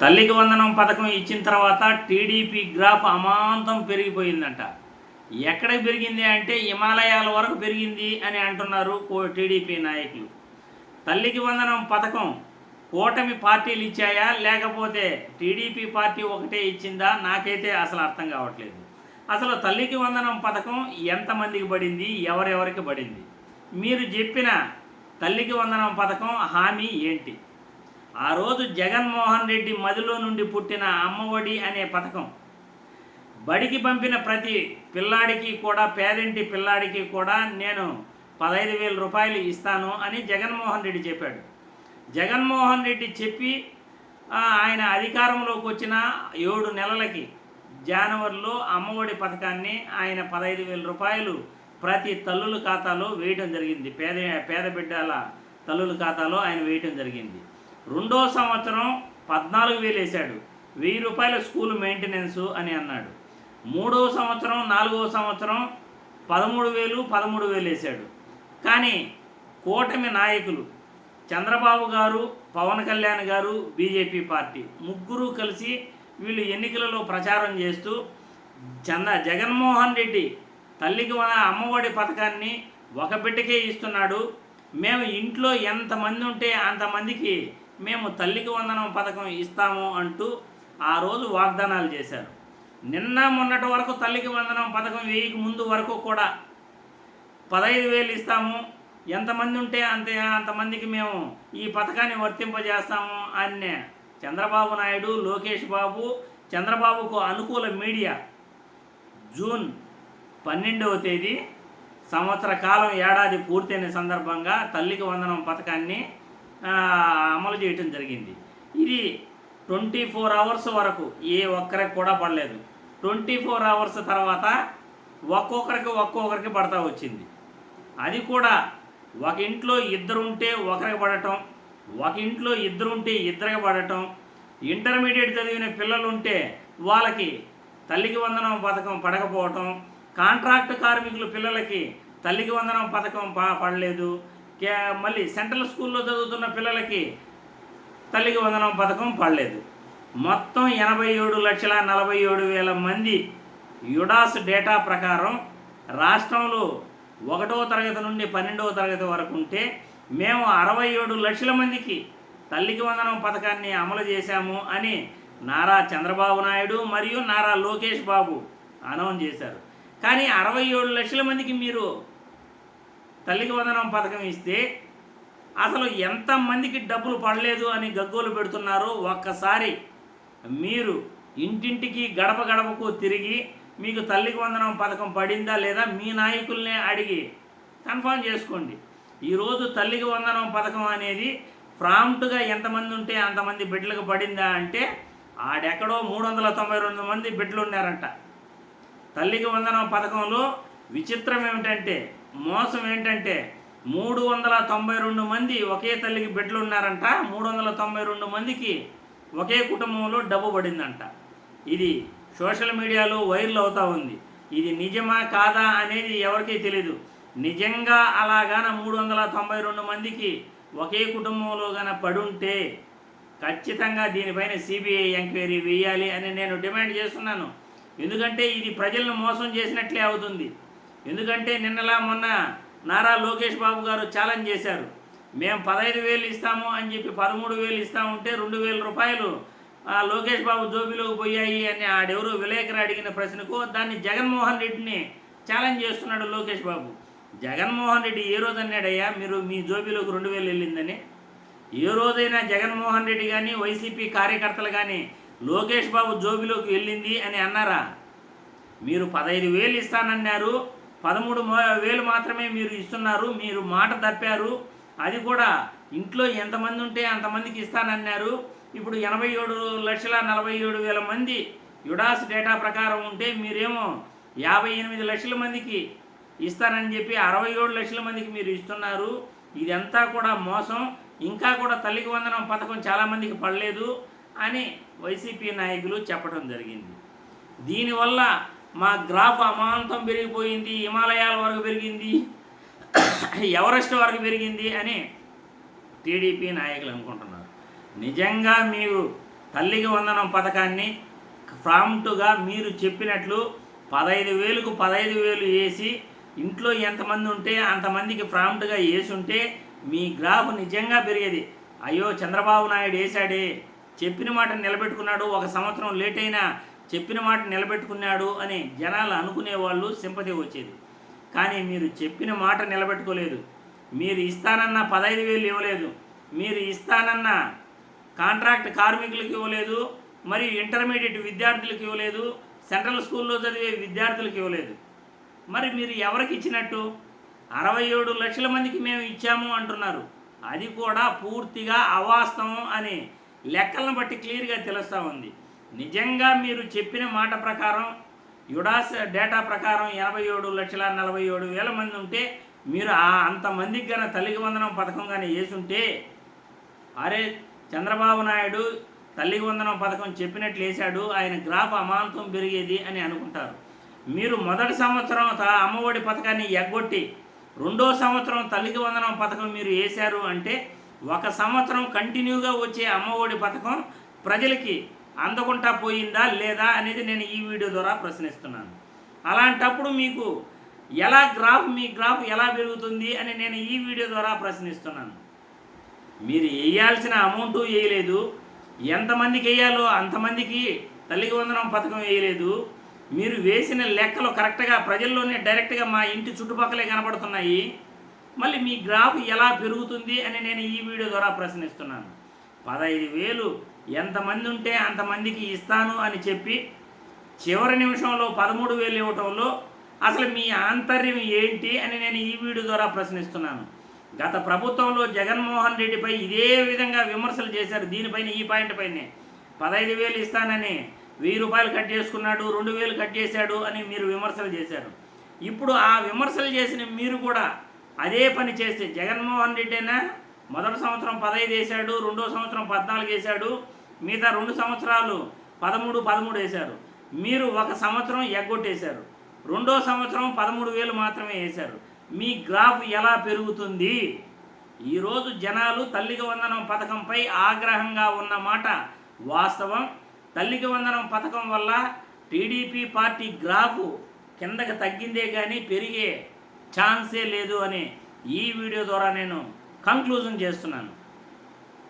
తల్లికి వందనం పథకం ఇచ్చిన తర్వాత టీడీపీ గ్రాఫ్ అమాంతం పెరిగిపోయిందంట. ఎక్కడ పెరిగింది అంటే హిమాలయాల వరకు పెరిగింది అని అంటున్నారు కో- టీడీపీ నాయకులు. తల్లికి వందనం పథకం కూటమి పార్టీలు ఇచ్చాయా? లేకపోతే టీడీపీ పార్టీ ఒకటే ఇచ్చిందా? నాకైతే అసలు అర్థం కావట్లేదు. అసలు తల్లికి వందనం పథకం ఎంతమందికి పడింది? ఎవరెవరికి పడింది? మీరు చెప్పిన తల్లికి వందనం పథకం హామీ ఏంటి? ఆ రోజు జగన్మోహన్ రెడ్డి మదిలో నుండి పుట్టిన అమ్మఒడి అనే పథకం. బడికి పంపిన ప్రతి పిల్లాడికి కూడా పేదింటి పిల్లాడికి కూడా నేను పదహైదు వేల రూపాయలు ఇస్తాను అని జగన్మోహన్ రెడ్డి చెప్పాడు. జగన్మోహన్ రెడ్డి చెప్పి ఆయన అధికారంలోకి వచ్చిన ఏడు నెలలకి జనవరిలో అమ్మఒడి పథకాన్ని ఆయన పదహైదు వేల రూపాయలు ప్రతి తల్లుల ఖాతాలో వేయటం జరిగింది. పేద పేద బిడ్డల తల్లుల ఖాతాలో ఆయన వేయటం జరిగింది. రెండో సంవత్సరం పద్నాలుగు వేలు వేశాడు. వెయ్యి రూపాయల స్కూల్ మెయింటెనెన్స్ అని అన్నాడు. మూడో సంవత్సరం నాలుగో సంవత్సరం పదమూడు వేలు పదమూడు వేలు వేశాడు. కానీ కూటమి నాయకులు చంద్రబాబు గారు పవన్ కళ్యాణ్ గారు బీజేపీ పార్టీ ముగ్గురు కలిసి వీళ్ళు ఎన్నికలలో ప్రచారం చేస్తూ చంద జగన్మోహన్ రెడ్డి తల్లికి మన అమ్మఒడి పథకాన్ని ఒక బిడ్డకే ఇస్తున్నాడు. మేము ఇంట్లో ఎంతమంది ఉంటే అంతమందికి మేము తల్లికి వందనం పథకం ఇస్తాము అంటూ ఆ రోజు వాగ్దానాలు చేశారు. నిన్న మొన్నటి వరకు తల్లికి వందనం పథకం వేయక ముందు వరకు కూడా పదహైదు వేలు ఇస్తాము. ఎంతమంది ఉంటే అంతే అంతమందికి మేము ఈ పథకాన్ని వర్తింపజేస్తాము అనే చంద్రబాబు నాయుడు లోకేష్ బాబు చంద్రబాబుకు అనుకూల మీడియా జూన్ పన్నెండవ తేదీ సంవత్సర కాలం ఏడాది పూర్తయిన సందర్భంగా తల్లికి వందనం పథకాన్ని అమలు చేయటం జరిగింది. ఇది ట్వంటీ ఫోర్ అవర్స్ వరకు ఏ ఒక్కరికి కూడా పడలేదు. ట్వంటీ ఫోర్ అవర్స్ తర్వాత ఒక్కొక్కరికి ఒక్కొక్కరికి పడతా వచ్చింది. అది కూడా ఒక ఇంట్లో ఇద్దరు ఉంటే ఒకరికి పడటం ఒక ఇంట్లో ఇద్దరు ఉంటే ఇద్దరికి పడటం ఇంటర్మీడియట్ చదివిన పిల్లలు ఉంటే వాళ్ళకి తల్లికి వందనం పథకం పడకపోవటం కాంట్రాక్ట్ కార్మికుల పిల్లలకి తల్లికి వందనం పథకం పడలేదు మళ్ళీ సెంట్రల్ స్కూల్లో చదువుతున్న పిల్లలకి తల్లికి వందనం పథకం పడలేదు. మొత్తం ఎనభై ఏడు లక్షల నలభై ఏడు వేల మంది యుడాస్ డేటా ప్రకారం రాష్ట్రంలో ఒకటో తరగతి నుండి పన్నెండవ తరగతి వరకు ఉంటే మేము అరవై ఏడు లక్షల మందికి తల్లికి వందనం పథకాన్ని అమలు చేశాము అని నారా చంద్రబాబు నాయుడు మరియు నారా లోకేష్ బాబు అనౌన్స్ చేశారు. కానీ అరవై ఏడు లక్షల మందికి మీరు తల్లికి వందనం పథకం ఇస్తే అసలు ఎంతమందికి డబ్బులు పడలేదు అని గగ్గోలు పెడుతున్నారో ఒక్కసారి మీరు ఇంటింటికి గడప గడపకు తిరిగి మీకు తల్లికి వందనం పథకం పడిందా లేదా మీ నాయకుల్నే అడిగి కన్ఫర్మ్ చేసుకోండి. ఈరోజు తల్లికి వందనం పథకం అనేది ప్రాంప్ట్గా ఎంతమంది ఉంటే అంతమంది బిడ్డలకు పడిందా అంటే ఆడెక్కడో మూడు వందల తొంభై రెండు మంది బిడ్డలు ఉన్నారంట. తల్లికి వందనం పథకంలో విచిత్రం ఏమిటంటే మోసం ఏంటంటే మూడు వందల తొంభై రెండు మంది ఒకే తల్లికి బిడ్డలు ఉన్నారంట మూడు వందల తొంభై రెండు మందికి ఒకే కుటుంబంలో డబ్బు పడిందంట. ఇది సోషల్ మీడియాలో వైరల్ అవుతా ఉంది. ఇది నిజమా కాదా అనేది ఎవరికీ తెలీదు. నిజంగా అలాగాన మూడు వందల తొంభై రెండు మందికి ఒకే కుటుంబంలో గాన పడుంటే ఖచ్చితంగా దీనిపైన సిబిఐ ఎంక్వైరీ వేయాలి అని నేను డిమాండ్ చేస్తున్నాను. ఎందుకంటే ఇది ప్రజలను మోసం చేసినట్లే అవుతుంది. ఎందుకంటే నిన్నలా మొన్న నారా లోకేష్ బాబు గారు ఛాలెంజ్ చేశారు. మేము పదహైదు వేలు ఇస్తాము అని చెప్పి పదమూడు వేలు ఇస్తామంటే రెండు వేల రూపాయలు ఆ, లోకేష్ బాబు జోబీలోకి పోయాయి అని ఆడెవరో విలేకరు అడిగిన ప్రశ్నకు దాన్ని జగన్మోహన్ రెడ్డిని ఛాలెంజ్ చేస్తున్నాడు లోకేష్ బాబు. జగన్మోహన్ రెడ్డి ఏ రోజు అన్నాడయ్యా మీరు మీ జోబీలోకి రెండు వేలు వెళ్ళిందని? ఏ రోజైనా జగన్మోహన్ రెడ్డి కానీ వైసీపీ కార్యకర్తలు కానీ లోకేష్ బాబు జోబీలోకి వెళ్ళింది అని అన్నారా? మీరు పదహైదు వేలు ఇస్తానన్నారు పదమూడు వేలు మాత్రమే మీరు ఇస్తున్నారు మీరు మాట తప్పారు. అది కూడా ఇంట్లో ఎంతమంది ఉంటే అంతమందికి ఇస్తానన్నారు. ఇప్పుడు ఎనభై ఏడు లక్షల నలభై ఏడు వేల మంది యుడాస్ డేటా ప్రకారం ఉంటే మీరేమో యాభై ఎనిమిది లక్షల మందికి ఇస్తానని చెప్పి అరవై ఏడు లక్షల మందికి మీరు ఇస్తున్నారు. ఇదంతా కూడా మోసం. ఇంకా కూడా తల్లికి వందనం పథకం చాలామందికి పడలేదు అని వైసీపీ నాయకులు చెప్పడం జరిగింది. దీనివల్ల మా గ్రాఫ్ అమాంతం పెరిగిపోయింది హిమాలయాల వరకు పెరిగింది ఎవరెస్ట్ వరకు పెరిగింది అని టీడీపీ నాయకులు అనుకుంటున్నారు. నిజంగా మీరు తల్లికి వందనం పథకాన్ని ప్రాంప్టుగా మీరు చెప్పినట్లు పదహైదు వేలకు పదహైదు వేలు వేసి ఇంట్లో ఎంతమంది ఉంటే అంతమందికి ప్రాంప్ట్గా వేసి ఉంటే మీ గ్రాఫ్ నిజంగా పెరిగేది. అయ్యో చంద్రబాబు నాయుడు వేశాడే చెప్పిన మాట నిలబెట్టుకున్నాడు ఒక సంవత్సరం లేట్ అయినా చెప్పిన మాట నిలబెట్టుకున్నాడు అని జనాలు అనుకునేవాళ్ళు సింపతి వచ్చేది. కానీ మీరు చెప్పిన మాట నిలబెట్టుకోలేదు. మీరు ఇస్తానన్న పదహైదు వేలు ఇవ్వలేదు. మీరు ఇస్తానన్న కాంట్రాక్ట్ కార్మికులకు ఇవ్వలేదు. మరియు ఇంటర్మీడియట్ విద్యార్థులకు ఇవ్వలేదు. సెంట్రల్ స్కూల్లో చదివే విద్యార్థులకు ఇవ్వలేదు. మరి మీరు ఎవరికి ఇచ్చినట్టు? అరవై ఏడు లక్షల మందికి మేము ఇచ్చాము అంటున్నారు. అది కూడా పూర్తిగా అవాస్తవం అని లెక్కలను బట్టి క్లియర్గా తెలుస్తూ ఉంది. నిజంగా మీరు చెప్పిన మాట ప్రకారం యుడాస్ డేటా ప్రకారం ఎనభై ఏడు లక్షల నలభై ఏడు వేల మంది ఉంటే మీరు ఆ అంతమందికి గన తల్లికి వందనం పథకం కానీ వేసుంటే అరే చంద్రబాబు నాయుడు తల్లికి వందనం పథకం చెప్పినట్లు వేశాడు ఆయన గ్రాఫ్ అమాంతం పెరిగేది అని అనుకుంటారు. మీరు మొదటి సంవత్సరం త- అమ్మఒడి పథకాన్ని ఎగ్గొట్టి రెండో సంవత్సరం తల్లికి వందనం పథకం మీరు వేశారు అంటే ఒక సంవత్సరం కంటిన్యూగా వచ్చే అమ్మఒడి పథకం ప్రజలకి అందకుండా పోయిందా లేదా అనేది నేను ఈ వీడియో ద్వారా ప్రశ్నిస్తున్నాను. అలాంటప్పుడు మీకు ఎలా గ్రాఫ్ మీ గ్రాఫ్ ఎలా పెరుగుతుంది అని నేను ఈ వీడియో ద్వారా ప్రశ్నిస్తున్నాను. మీరు వేయాల్సిన అమౌంట్ వేయలేదు. ఎంతమందికి వేయాలో అంతమందికి తల్లికి వందనం పథకం వేయలేదు. మీరు వేసిన లెక్కలు కరెక్ట్గా ప్రజల్లోనే డైరెక్ట్గా మా ఇంటి చుట్టుపక్కలే కనబడుతున్నాయి. మళ్ళీ మీ గ్రాఫ్ ఎలా పెరుగుతుంది అని నేను ఈ వీడియో ద్వారా ప్రశ్నిస్తున్నాను. పదహైదు వేలు ఎంతమంది ఉంటే అంతమందికి ఇస్తాను అని చెప్పి చివరి నిమిషంలో పదమూడు వేలు ఇవ్వటంలో అసలు మీ ఆంతర్యం ఏంటి అని నేను ఈ వీడియో ద్వారా ప్రశ్నిస్తున్నాను. గత ప్రభుత్వంలో జగన్మోహన్ రెడ్డిపై ఇదే విధంగా విమర్శలు చేశారు. దీనిపైన ఈ పాయింట్ పైనే. పదహైదు వేలు ఇస్తానని వెయ్యి రూపాయలు కట్ చేసుకున్నాడు రెండు వేలు కట్ చేశాడు అని మీరు విమర్శలు చేశారు. ఇప్పుడు ఆ విమర్శలు చేసిన మీరు కూడా అదే పని చేస్తే జగన్మోహన్ రెడ్డి అయినా మొదటి సంవత్సరం పదహైదు వేశాడు రెండో సంవత్సరం పద్నాలుగు వేశాడు మిగతా రెండు సంవత్సరాలు పదమూడు పదమూడు వేశారు మీరు ఒక సంవత్సరం ఎగ్గొట్టేశారు. రెండో సంవత్సరం పదమూడు వేలు మాత్రమే వేశారు మీ గ్రాఫ్ ఎలా పెరుగుతుంది? ఈరోజు జనాలు తల్లికి వందనం పథకంపై ఆగ్రహంగా ఉన్న మాట వాస్తవం. తల్లికి వందనం పథకం వల్ల టీడీపీ పార్టీ గ్రాఫ్ కిందకి తగ్గిందే కానీ పెరిగే ఛాన్సే లేదు అని ఈ వీడియో ద్వారా నేను కంక్లూజన్ చేస్తున్నాను.